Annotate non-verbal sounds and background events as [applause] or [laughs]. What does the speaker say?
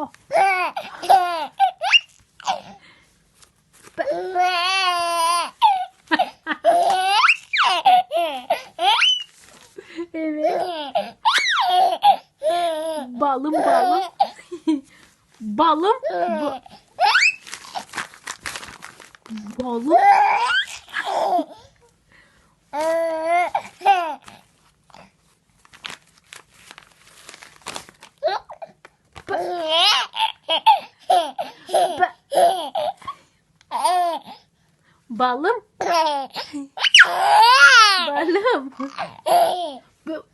Oh. evet. Balım balım. balım. Ba balım. Yeah. Balım. Balım. [laughs] Bu-